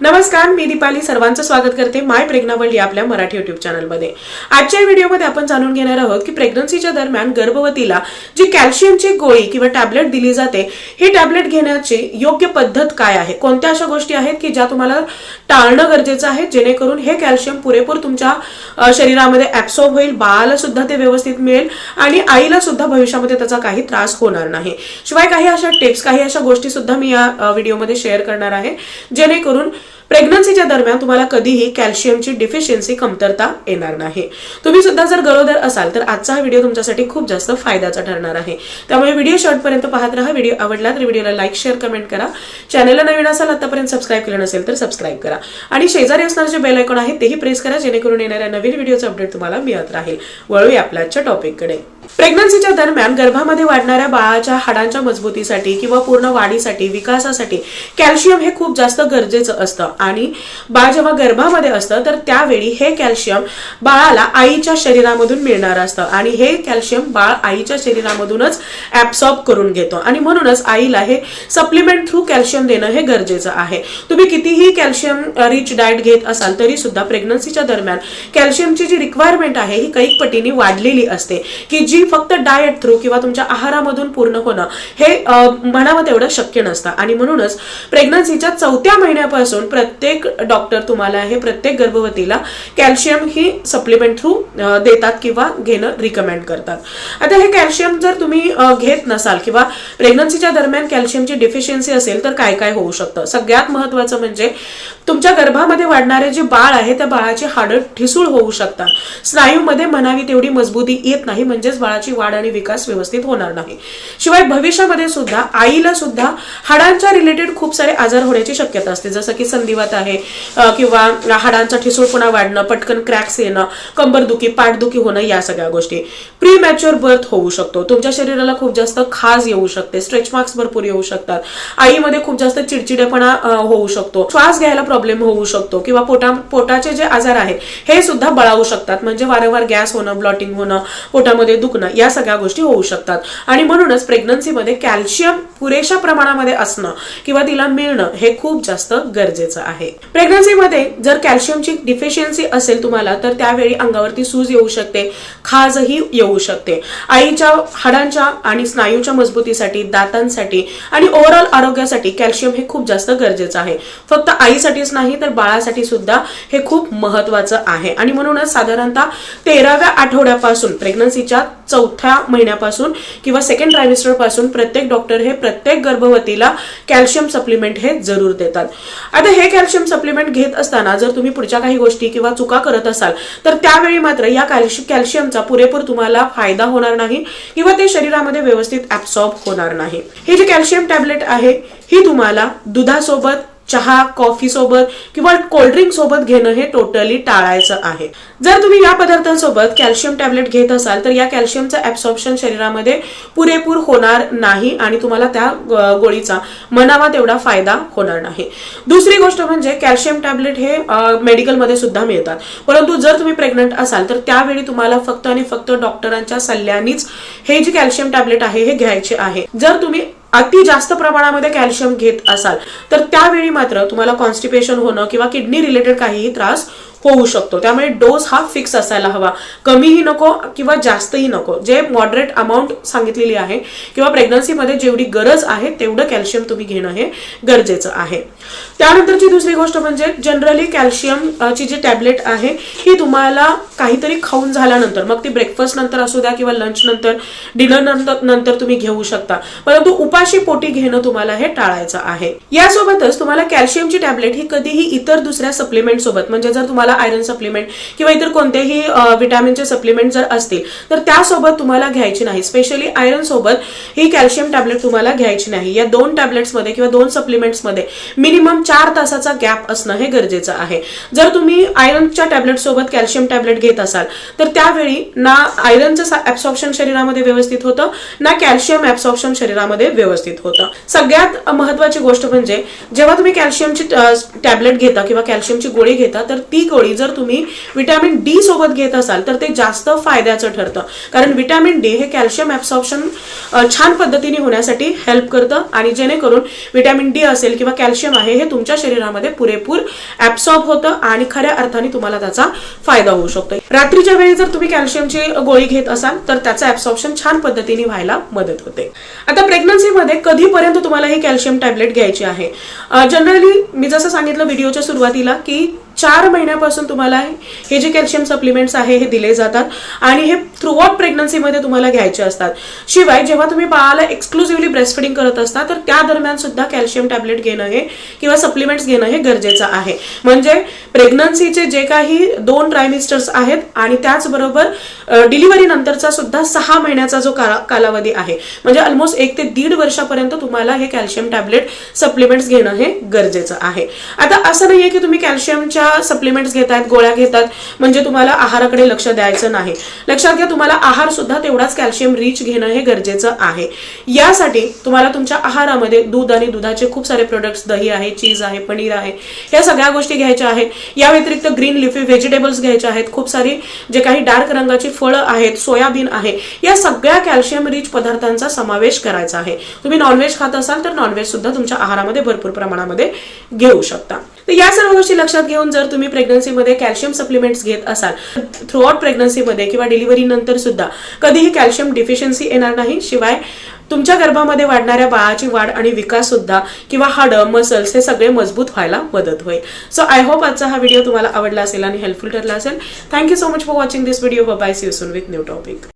नमस्कार मी दीपाली सर्वांचं स्वागत करते माय प्रेग्नावल्ड या आपल्या मराठी युट्यूब चॅनलमध्ये. आजच्या व्हिडिओमध्ये आपण जाणून घेणार आहोत की प्रेग्नन्सीच्या दरम्यान गर्भवतीला जी कॅल्शियमची गोळी किंवा टॅबलेट दिली जाते ही टॅबलेट घेण्याची योग्य पद्धत काय आहे? कोणत्या अशा गोष्टी आहेत की ज्या तुम्हाला टाळणं गरजेचं आहे? जेणेकरून हे कॅल्शियम पुरेपूर तुमच्या शरीरामध्ये ऍब्सॉर्ब होईल बाळाला सुद्धा ते व्यवस्थित मिळेल आणि आईला सुद्धा भविष्यामध्ये त्याचा काही त्रास होणार नाही. शिवाय काही अशा टिप्स काही अशा गोष्टी सुद्धा मी या व्हिडिओमध्ये शेअर करणार आहे. जेणेकरून प्रेग्नन्सीच्या दरम्यान तुम्हाला कधीही कॅल्शियमची डिफिशियन्सी कमतरता येणार नाही. तुम्ही सुद्धा जर गरोदर असाल तर आजचा हा व्हिडिओ तुमच्यासाठी खूप जास्त फायद्याचा ठरणार आहे. त्यामुळे व्हिडिओ शॉर्टपर्यंत पाहत राहा. व्हिडिओ आवडला तर व्हिडिओला लाईक शेअर कमेंट करा. चॅनलला नवीन असाल आतापर्यंत सबस्क्राईब केलं नसेल तर सबस्क्राईब करा. आणि शेजारी असणारे जे बेल आयकॉन आहे तेही प्रेस करा जेणेकरून येणाऱ्या नवीन व्हिडिओचं अपडेट तुम्हाला मिळत राहील. वळूया आपल्या आजच्या टॉपिककडे प्रेग्नन्सीच्या दरम्यान गर्भामध्ये वाढणाऱ्या बाळाच्या हाडांच्या मजबूतीसाठी किंवा पूर्ण वाढीसाठी विकासासाठी कॅल्शियम हे खूप जास्त गरजेचं असतं. आणि बाळ जेव्हा गर्भामध्ये असतं तर त्यावेळी हे कॅल्शियम बाळाला आईच्या शरीरामधून मिळणार असतं. आणि हे कॅल्शियम बाळ आईच्या शरीरामधूनच ऍब्सॉर्ब करून घेतो. आणि म्हणूनच आईला हे सप्लिमेंट थ्रू कॅल्शियम देणं हे गरजेचं आहे. तुम्ही कितीही कॅल्शियम रिच डाएट घेत असाल तरी सुद्धा प्रेग्नन्सीच्या दरम्यान कॅल्शियमची जी रिक्वायरमेंट आहे ही कैक पटीने वाढलेली असते. की जी फक्त डाएट थ्रू किंवा तुमच्या आहारामधून पूर्ण होणं हे म्हणावं तेवढं शक्य नसतं. आणि म्हणूनच प्रेग्नन्सीच्या चौथ्या महिन्यापासून प्रत्येक डॉक्टर तुम्हाला हे प्रत्येक गर्भवतीला कॅल्शियम ही सप्लिमेंट थ्रू देतात किंवा घेणं रिकमेंड करतात. आता हे कॅल्शियम जर तुम्ही घेत नसाल किंवा प्रेग्नन्सीच्या दरम्यान कॅल्शियमची डिफिशियन्सी असेल तर काय काय होऊ शकतं? सगळ्यात महत्वाचं म्हणजे तुमच्या गर्भामध्ये वाढणारे जे बाळ आहे त्या बाळाची हाडं ठिसूळ होऊ शकतात. स्नायूमध्ये म्हणावी तेवढी मजबूती येत नाही म्हणजेच बाळाची वाढ आणि विकास व्यवस्थित होणार नाही. शिवाय भविष्यामध्ये सुद्धा आईला सुद्धा हाडांच्या रिलेटेड खूप सारे आजार होण्याची शक्यता असते. जसं की संधी संधिवात आहे. किंवा हाडांचा ठिसूळपणा वाढणं पटकन क्रॅक्स येणं कंबरदुखी पाठदुखी होणं या सगळ्या गोष्टी. प्री मॅच्युअर बर्थ होऊ शकतो. तुमच्या शरीराला खूप जास्त खाज येऊ शकते. स्ट्रेच मार्क्स भरपूर येऊ शकतात. आईमध्ये खूप जास्त चिडचिडेपणा होऊ शकतो. श्वास घ्यायला प्रॉब्लेम होऊ शकतो किंवा पोटा पोटाचे जे आजार आहेत हे सुद्धा बळावू शकतात. म्हणजे वारंवार गॅस होणं ब्लॉटिंग होणं पोटामध्ये दुखणं या सगळ्या गोष्टी होऊ शकतात. आणि म्हणूनच प्रेग्नन्सीमध्ये कॅल्शियम पुरेशा प्रमाणामध्ये असणं किंवा तिला मिळणं हे खूप जास्त गरजेचं आहे. प्रेग्नन्सीमध्ये जर कॅल्शियमची डिफिशियन्सी असेल तुम्हाला तर त्यावेळी अंगावरती सूज येऊ शकते खाजही येऊ शकते. आईच्या हाडांच्या आणि स्नायूच्या मजबूतीसाठी दातांसाठी आणि ओव्हरऑल आरोग्यासाठी कॅल्शियम हे खूप जास्त गरजेचं आहे. फक्त आईसाठीच नाही तर बाळासाठी सुद्धा हे खूप महत्वाचं आहे. आणि म्हणूनच साधारणतः तेराव्या आठवड्यापासून प्रेग्नन्सीच्या चौथ्या महिन्यापासून किंवा सेकंड ट्रायमिस्टरपासून प्रत्येक डॉक्टर हे प्रत्येक गर्भवतीला कॅल्शियम सप्लिमेंट हे जरूर देतात. आता हे कॅल्शियम सप्लिमेंट घेत असताना जर तुम्ही पुढच्या काही गोष्टी किंवा चुका करत असाल तर त्यावेळी मात्र या कॅल्शियमचा पुरेपूर तुम्हाला फायदा होणार नाही किंवा ते शरीरामध्ये व्यवस्थित ऍब्सॉर्ब होणार नाही. हे जे कॅल्शियम टॅबलेट आहे ही तुम्हाला दुधासोबत चहा कॉफी सोबत किंवा कोल्ड्रिंक सोबत घेणं हे टोटली टाळायचं आहे. जर तुम्ही या पदार्थांसोबत कॅल्शियम टॅबलेट घेत असाल तर या कॅल्शियमचं ऍब्सॉर्प्शन शरीरामध्ये पुरेपूर होणार नाही आणि तुम्हाला त्या गोळीचा मनावा तेवढा फायदा होणार नाही. दुसरी गोष्ट म्हणजे कॅल्शियम टॅबलेट हे मेडिकलमध्ये सुद्धा मिळतात. परंतु जर तुम्ही प्रेग्नंट असाल तर त्यावेळी तुम्हाला फक्त आणि फक्त डॉक्टरांच्या सल्ल्यानेच हे जे कॅल्शियम टॅबलेट आहे हे घ्यायचे आहे. जर तुम्ही अति जास्त प्रमाणामध्ये कॅल्शियम घेत असाल तर त्यावेळी मात्र तुम्हाला कॉन्स्टिपेशन होणं किंवा किडनी रिलेटेड काहीही त्रास होऊ शकतो. त्यामुळे डोस हा फिक्स असायला हवा. कमीही नको किंवा जास्तही नको. जे मॉडरेट अमाऊंट सांगितलेली आहे किंवा प्रेग्नन्सीमध्ये जेवढी गरज आहे तेवढं कॅल्शियम तुम्ही घेणं हे गरजेचं आहे. त्यानंतरची दुसरी गोष्ट म्हणजे जनरली कॅल्शियम ची जी टॅबलेट आहे ही तुम्हाला काहीतरी खाऊन झाल्यानंतर मग ती ब्रेकफास्ट नंतर असू द्या किंवा लंच नंतर डिनर नंतर नंतर तुम्ही घेऊ शकता. परंतु उपाशी पोटी घेणं तुम्हाला हे टाळायचं आहे. यासोबतच तुम्हाला कॅल्शियमची टॅबलेट ही कधीही इतर दुसऱ्या सप्लिमेंट सोबत म्हणजे जर तुम्हाला आयरन सप्लिमेंट किंवा इतर कोणतेही विटॅमिनचे सप्लिमेंट जर असतील तर त्यासोबत तुम्हाला घ्यायची नाही. स्पेशली आयरन सोबत ही कॅल्शियम टॅबलेट तुम्हाला घ्यायची नाही. या दोन टॅबलेट्समध्ये किंवा दोन सप्लिमेंट्समध्ये मिनिमम चार तासाचा गॅप असणं हे गरजेचं आहे. जर तुम्ही आयरनच्या टॅब्लेट सोबत कॅल्शियम टॅबलेट घेत असाल तर त्यावेळी ना आयरनचं ऍब्सॉर्प्शन शरीरामध्ये व्यवस्थित होतं ना कॅल्शियम ऍब्सॉर्प्शन शरीरामध्ये व्यवस्थित होतं. सगळ्यात महत्वाची गोष्ट म्हणजे जेव्हा तुम्ही कॅल्शियमची टॅबलेट घेता किंवा कॅल्शियमची गोळी घेता तर ती गोळी गोळी जर तुम्ही विटॅमिन डी सोबत घेत असाल तर ते जास्त फायद्याचं ठरतं. कारण विटॅमिन डी हे कॅल्शियम ॲब्सॉर्प्शन छान पद्धतीने होण्यासाठी हेल्प करतं आणि जेणेकरून विटॅमिन डी असेल किंवा कॅल्शियम आहे हे तुमच्या शरीरामध्ये पुरेपूर ॲब्सॉर्ब होतं आणि खऱ्या अर्थाने तुम्हाला त्याचा फायदा होऊ शकतो. रात्रीच्या वेळी जर तुम्ही कॅल्शियमची गोळी घेत असाल तर त्याचं ॲब्सॉर्प्शन छान पद्धतीने व्हायला मदत होते. आता प्रेग्नन्सीमध्ये कधीपर्यंत तुम्हाला ही कॅल्शियम टॅबलेट घ्यायची आहे? जनरली मी जसं सांगितलं व्हिडिओच्या सुरुवातीला की चार महिन्यापासून तुम्हाला हे जे कॅल्शियम सप्लिमेंट्स आहे हे दिले जातात आणि हे थ्रू आउट प्रेग्नन्सीमध्ये तुम्हाला घ्यायचे असतात. शिवाय जेव्हा तुम्ही बाळाला एक्सक्लुझिव्हली ब्रेस्टफिडिंग करत असता तर त्या दरम्यान सुद्धा कॅल्शियम टॅबलेट घेणं हे किंवा सप्लिमेंट्स घेणं हे गरजेचं आहे. म्हणजे प्रेग्नन्सीचे जे काही दोन ट्रायमिस्टर्स आहेत आणि त्याचबरोबर डिलिव्हरी नंतरचा सुद्धा सहा महिन्याचा जो काला- कालावधी आहे. म्हणजे ऑलमोस्ट एक ते दीड वर्षापर्यंत तुम्हाला हे कॅल्शियम टॅबलेट सप्लिमेंट्स घेणं हे गरजेचं आहे. आता असं नाहीये की तुम्ही कॅल्शियमच्या सप्लिमेंट्स घेतात गोळ्या घेतात म्हणजे तुम्हाला आहाराकडे लक्ष द्यायचं नाही. लक्षात घ्या तुम्हाला आहार सुद्धा तेवढाच कॅल्शियम रिच घेणं हे गरजेचं आहे. यासाठी तुम्हाला तुमच्या आहारामध्ये दूध आणि दुधाचे खूप सारे प्रोडक्ट्स दही आहे चीज आहे पनीर आहे या सगळ्या गोष्टी घ्यायच्या आहेत. या व्यतिरिक्त ग्रीन लिफी व्हेजिटेबल्स घ्यायचे आहेत. खूप सारी जे काही डार्क रंगाची फळं आहेत सोयाबीन आहे या सगळ्या कॅल्शियम रिच पदार्थांचा समावेश करायचा आहे. तुम्ही नॉनव्हेज खात असाल तर नॉनव्हेज सुद्धा तुमच्या आहारामध्ये भरपूर प्रमाणामध्ये घेऊ शकता. तर या सर्व गोष्टी लक्षात घेऊन जर तुम्ही प्रेग्नन्सीमध्ये कॅल्शियम सप्लिमेंट्स घेत असाल थ्रू आउट प्रेग्नन्सीमध्ये किंवा डिलिव्हरी नंतर सुद्धा कधीही कॅल्शियम डिफिशियन्सी येणार नाही. शिवाय तुमच्या गर्भामध्ये वाढणाऱ्या बाळाची वाढ आणि विकास सुद्धा किंवा हाडं मसल्स हे सगळे मजबूत व्हायला मदत होईल. सो आय होप आजचा हा व्हिडिओ तुम्हाला आवडला असेल आणि हेल्पफुल ठरला असेल. Thank you so much for watching this video bye see soon with new topic